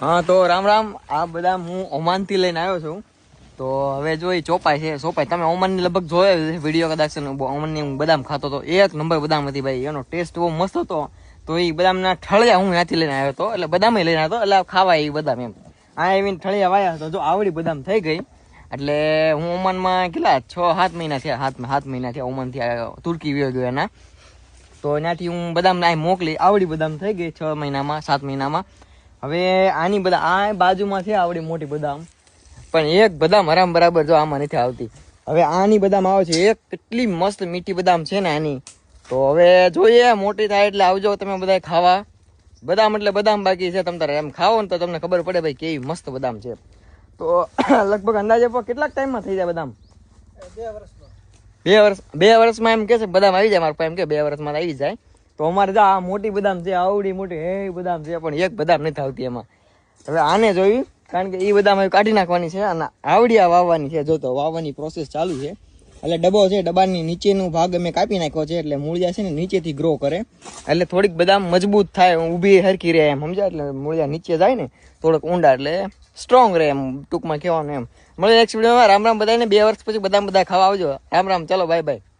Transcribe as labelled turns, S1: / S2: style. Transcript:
S1: હા, તો રામ રામ. આ બધા હું ઓમાનથી લઈને આવ્યો છું. તો હવે જો એ ચોપાઈ છે, ચોપાઈ. તમે ઓમાનની લગભગ જોયો વીડિયો કદાચ. ઓમાનની હું બદામ ખાતો હતો. એક નંબર બદામ હતી ભાઈ. એનો ટેસ્ટ બહુ મસ્ત હતો. તો એ બદામના ઠળિયા હું ત્યાંથી લઈને આવ્યો હતો. એટલે બદામ લઈને આવ્યો એટલે ખાવાય એ બદામ એમ. આ આવીને ઠળિયા વાયા હતા. જો આવડી બદામ થઈ ગઈ. એટલે હું ઓમાનમાં કેટલા? છ, સાત મહિના થયા. સાત સાત મહિના થયા ઓમાનથી તુર્કી વ્યો ગયો એના. તો એનાથી હું બદામ ના મોકલી. આવડી બદામ થઈ ગઈ છ મહિનામાં, સાત મહિનામાં. હવે આની બધા આ બાજુમાં છે આવડી મોટી બદામ. પણ એક બદામ હરામ બરાબર જો આમાં નથી આવતી. હવે આની બદામ આવે છે એક કેટલી મસ્ત મીઠી બદામ છે ને આની. તો હવે જોઈએ મોટી થાય એટલે આવજો તમે બધા ખાવા. બદામ એટલે બદામ બાકી છે તમે તારે એમ ખાઓ ને તો તમને ખબર પડે ભાઈ કેવી મસ્ત બદામ છે. તો લગભગ અંદાજે કેટલાક ટાઈમમાં થઈ જાય બદામ? બે વર્ષ બે વર્ષમાં એમ કે છે બદામ આવી જાય મારા પાસે એમ કે બે વર્ષમાં આવી જાય. તો અમારે જો આ મોટી બદામ છે, આવડી મોટી, હે બદામ છે, પણ એક બદામ નથી આવતી એમાં. હવે આને જોયું, કારણ કે એ બદામ કાઢી નાખવાની છે અને આવડિયા વાવવાની છે. જો તો વાવવાની પ્રોસેસ ચાલુ છે. એટલે ડબ્બો છે, ડબ્બાની નીચેનો ભાગ અમે કાપી નાખ્યો છે, એટલે મૂળિયા છે ને નીચેથી ગ્રો કરે. એટલે થોડીક બદામ મજબૂત થાય ઊભી હરકી રહે એમ, સમજાય? એટલે મૂળિયા નીચે જાય ને, થોડોક ઊંડા, એટલે સ્ટ્રોંગ રહે એમ, ટૂંકમાં કહેવાનું એમ. મળે નેક્સ્ટ વિડીયોમાં રામ રામ બધાને, બે વર્ષ પછી બદામ બધા ખાવા આવજો. રામ રામ, ચલો બાય બાય